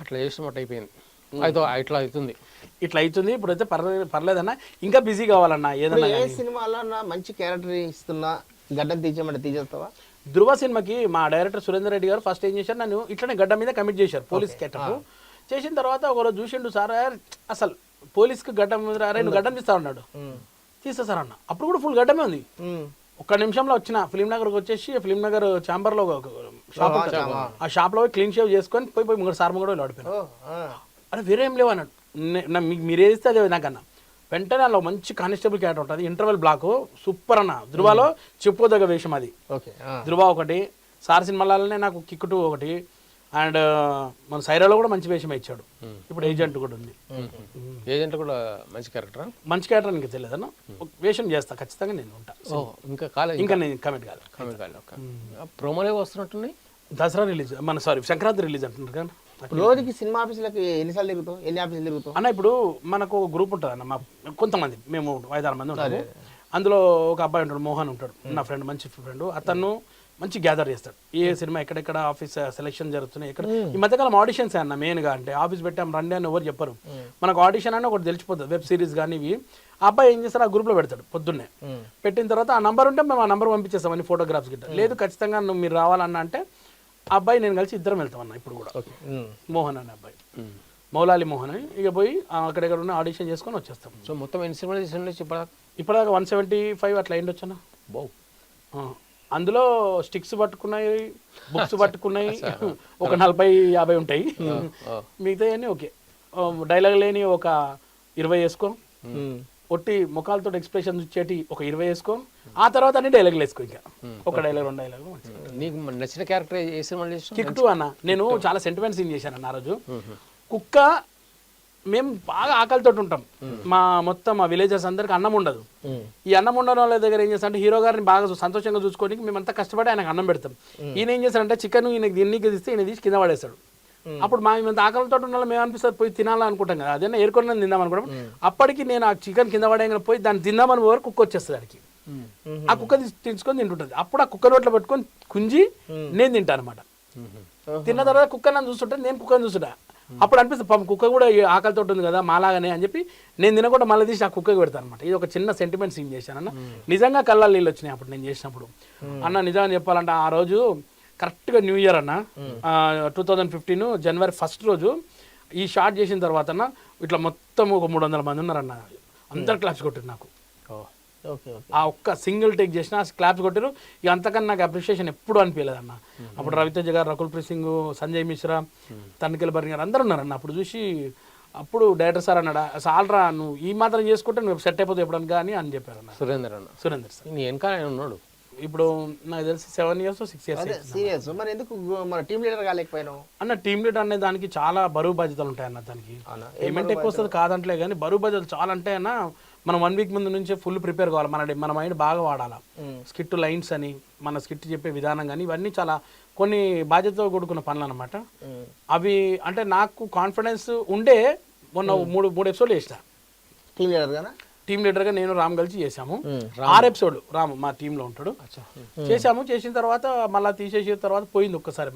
అట్లా చేసినట్టు అయిపోయింది. అయితే ఇట్లా అవుతుంది ఇట్లా అవుతుంది ఇప్పుడైతే పర్లేదు పర్లేదన్నా. ఇంకా బిజీ కావాలన్నా ఏదన్నా ఏ. సినిమాలో మంచి క్యారెక్టర్ ఇస్తున్నా గడ్డం తీసేయమంటే తీసేస్తావా? ధృవ సినిమాకి మా డైరెక్టర్ సురేందర్ రెడ్డి గారు ఫస్ట్ ఏం చేశారు? నన్ను ఇట్లనే గడ్డ మీద కమిట్ చేశారు పోలీస్ కేటప్. చేసిన తర్వాత ఒకరోజు చూసిండు సార్ అసలు పోలీస్కి గడ్డం మీద అరే నువ్వు గడ్డం తీస్తా అన్నాడు. తీస్తా సార్ అన్న అప్పుడు కూడా ఫుల్ గడ్డమే ఉంది. ఒక్క నిమిషంలో వచ్చిన ఫిలిం నగర్కి వచ్చేసి ఫిలిం నగర్ ఛాంబర్లో ఒక షాప్ ఆ, ఉంటుంది. ఆ. ఆ. షాప్లో క్లీన్ షేవ్ చేసుకొని పోయి పోయి ముంగడు సార్ ముంగడు ఆడిపోయాను. అరే వేరే ఏం లేవు అన్నాడు. నా- మీకు మీరు ఏదిస్తే అదే నాకన్నా వెంటనే అందులో మంచి కానిస్టేబుల్ క్యారెక్టర్ ఉంటుంది. Interval block. సూపర్ అన్న. ధృవాలో చెప్పుకోదగ్గ వేషం అది. ధృవ ఒకటి సార్ సినిమాలనే నాకు కిక్ టూ ఒకటి అండ్ మన సైరాలో కూడా మంచి వేషం ఇచ్చాడు. ఇప్పుడు ఏజెంట్ కూడా ఉంది. ఏజెంట్ కూడా మంచి క్యారెక్టరా? మంచి క్యారెక్టర్ నీకు తెలియదన్న ఒక వేషం చేస్తా ఖచ్చితంగా నేను ఉంటా. ఇంకా కాలేదు ఇంకా? నేను కమెంట్ కాదు కామెంట్ కాలేదు ప్రోమోలే వస్తున్నట్టున్నాయి? దసరా రిలీజ్ మన సారీ సంక్రాంతి రిలీజ్ అంటున్నారు కదా. రోజుకి సినిమా ఆఫీసులకి ఎన్నిసార్లు తిరుగుతావు? ఎన్ని ఆఫీసులు తిరుగుతావు? అన్న ఇప్పుడు మనకు ఒక గ్రూప్ ఉంటుంది అన్న మా కొంతమంది మేము ఐదారు మంది ఉంటాము. అందులో ఒక అబ్బాయి ఉంటాడు మోహన్ ఉంటాడు నా ఫ్రెండ్ మంచి ఫ్రెండ్. అతను మంచి గ్యాదర్ చేస్తాడు ఏ సినిమా ఎక్కడెక్కడ ఆఫీస్ సెలెక్షన్ జరుగుతున్నాయి ఎక్కడ ఈ మధ్యకాలం ఆడిషన్స్ అన్న మెయిన్గా అంటే ఆఫీస్ పెట్టాం రండి అని ఎవరు చెప్పరు. మనకు ఆడిషన్ అని ఒకటి తెలిసిపోతుంది వెబ్ సిరీస్ కానీ ఇవి. ఆ అబ్బాయి ఏం చేస్తాడు? ఆ గ్రూప్లో పెడతాడు పొద్దున్నే. పెట్టిన తర్వాత ఆ నంబర్ ఉంటే మేము ఆ నంబర్ పంపించేస్తాం అన్ని ఫోటోగ్రాఫ్స్ గిట్ట లేదు ఖచ్చితంగా నువ్వు మీరు రావాలన్నా అంటే ఆ అబ్బాయి నేను కలిసి ఇద్దరం వెళ్తాం అన్న ఇప్పుడు కూడా. మోహన్ అనే అబ్బాయి. మౌలాలి మోహన్. ఇక పోయి అక్కడెక్కడ ఉన్న ఆడిషన్ చేసుకొని వచ్చేస్తాం. సో మొత్తం ఎన్ని సినిమాలు ఇప్పటిదాకా? వన్ సెవెంటీ ఫైవ్ అట్లా అయిండొచ్చన్న. బౌ అందులో స్టిక్స్ పట్టుకున్నాయి బుక్స్ పట్టుకున్నాయి ఒక నలభై యాభై ఉంటాయి. మిగతా అన్నీ ఓకే. డైలాగ్ లేని ఒక ఇరవై వేసుకో. ఒట్టి ముఖాలతో ఎక్స్ప్రెషన్ ఇచ్చేటి ఒక ఇరవై వేసుకో. ఆ తర్వాత అన్ని డైలాగులు వేసుకో ఇంకా. ఒక డైలాగ్ రెండు డైలాగ్ నీకు నచ్చిన క్యారెక్టర్ కిక్ టూ అన్న. నేను చాలా సెంటిమెంట్ సీన్ చేశాను అన్న ఆ రోజు. కుక్క మేము బాగా ఆకలితో ఉంటాం. మా మొత్తం మా విలేజెస్ అందరికి అన్నం ఉండదు. ఈ అన్నం ఉండడం వాళ్ళ దగ్గర ఏం చేస్తారంటే హీరో గారిని బాగా సంతోషంగా చూసుకోవడానికి మేమంతా కష్టపడి ఆయనకు అన్నం పెడతాం. ఈయన ఏం చేస్తారంటే చికెన్ ఈయనకి దీనికి తీస్తే ఈయన తీసి కింద పడేస్తాడు. అప్పుడు మా మేము ఆకలితో ఉన్న వాళ్ళు మేము అనిపిస్తుంది పోయి తినాలనుకుంటాం కదా. అదే ఏరుకొని తిందాం అనుకుంటాం అప్పటికి నేను ఆ చికెన్ కింద పడేయగానే పోయి దాన్ని తిందామని పోయి కుక్క వచ్చేస్తుంది దానికి ఆ కుక్క తీసి తీసుకొని తింటుంటుంది. అప్పుడు ఆ కుక్క నోట్లో పెట్టుకొని కుంజి నేను తింటాను అనమాట తిన్న తర్వాత కుక్క నన్ను చూస్తుంటే నేను కుక్కని చూస్తుంటా అప్పుడు అనిపిస్తుంది పాపం కుక్క కూడా ఆకలితో ఉంటుంది కదా మాలాగానే అని చెప్పి నేను తినకుండా మళ్ళీ తీసి ఆ కుక్కకి పెడతాను అనమాట ఇది ఒక చిన్న సెంటిమెంట్ సీన్ చేశాను అన్న నిజంగా కళ్ళ నీళ్ళు వచ్చినాయి అప్పుడు నేను చేసినప్పుడు. అన్న నిజంగా చెప్పాలంటే ఆ రోజు కరెక్ట్గా న్యూ ఇయర్ అన్న. Two thousand fifteen January first రోజు ఈ షార్ట్ చేసిన తర్వాత అన్న ఇట్లా మొత్తం ఒక మూడు వందల మంది ఉన్నారన్న. అందరు క్లాప్స్ కొట్టారు నాకు. ఆ ఒక్క సింగిల్ టేక్ చేసిన క్లాప్స్ కొట్టారు. ఇక అంతకన్నా నాకు అప్రిషియేషన్ ఎప్పుడు అనిపించలేదు అన్న అప్పుడు రవితేజ గారు రకుల్ ప్రీత్ సింగ్ సంజయ్ మిశ్రా తనిఖీల బర్ని గారు అందరూ ఉన్నారన్న. అప్పుడు చూసి అప్పుడు డైరెక్టర్ సార్ అన్నాడు సాల్రా నువ్వు ఈ మాత్రం చేసుకుంటే నువ్వు సెట్ అయిపోతావు ఎప్పుడని కానీ అని చెప్పారు అన్న సురేందర్ అన్న. సురేందర్ సార్. నీ వెనకాల ఉన్నాడు. ఇప్పుడు నాకు తెలిసి seven years six years serious మరి ఎందుకు మన టీం లీడర్ కాలేకపోయినావు? అన్న టీమ్ లీడర్ అనే దానికి చాలా బరువు బాధ్యతలు ఉంటాయి అన్న దానికి? పేమెంట్ ఎక్కువ వస్తుంది కాదంటలే కానీ బరువు బాధ్యతలు చాలా అంటే అన్న మనం వన్ వీక్ ముందు నుంచే ఫుల్ ప్రిపేర్ కావాలి. మన మన మైండ్ బాగా వాడాలి. స్కిట్ లైన్స్ అని మన స్కిట్ చెప్పే విధానం కానీ ఇవన్నీ చాలా కొన్ని బాధ్యతతో కూడుకున్న పనులు అనమాట అవి అంటే నాకు కాన్ఫిడెన్స్ ఉండే మొన్న మూడు మూడు ఎపిసోడ్లు చేసిన. టీం లీడర్ గానా? టీమ్ లీడర్గా నేను రామ్ కలిసి చేశాము. ఆరు ఎపిసోడ్ రామ్ మా టీంలో ఉంటాడు. చేశాము చేసిన తర్వాత మళ్ళీ తీసేసిన తర్వాత పోయింది ఒక్కసారి.